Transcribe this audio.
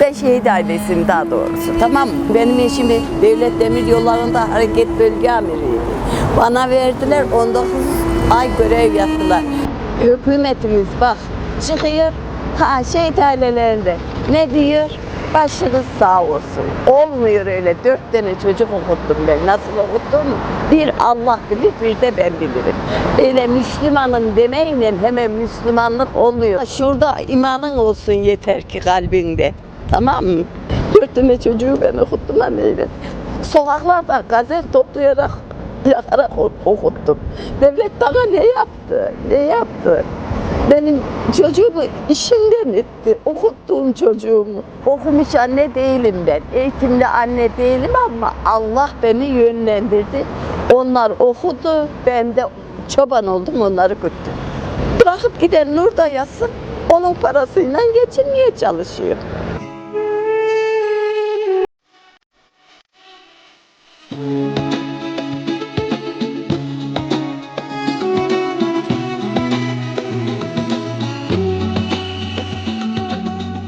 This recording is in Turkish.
Ben şehit ailesiyim daha doğrusu tamam mı? Benim eşimi devlet demir yollarında hareket bölge amiriydi. Bana verdiler 19 ay görev yaptılar. Hükümetimiz bak çıkıyor ha şehit ailelerinde ne diyor? Başınız sağ olsun. Olmuyor öyle. Dört tane çocuk okuttum ben. Nasıl okuttum? Bir Allah bilir, bir de ben bilirim. Öyle Müslümanın demeyle hemen Müslümanlık olmuyor. Şurada imanın olsun yeter ki kalbinde. Tamam mı? Dört tane çocuğu ben okuttum anneyle. Sokaklarda gazet toplayarak, yakarak okuttum. Devlet bana ne yaptı? Ne yaptı? Benim çocuğumu işinden etti. Okuttuğum çocuğumu. Okumuş anne değilim ben. Eğitimli anne değilim ama Allah beni yönlendirdi. Onlar okudu. Ben de çoban oldum onları güttüm. Bırakıp giden Nur da yatsın. Onun parasıyla geçinmeye çalışıyor.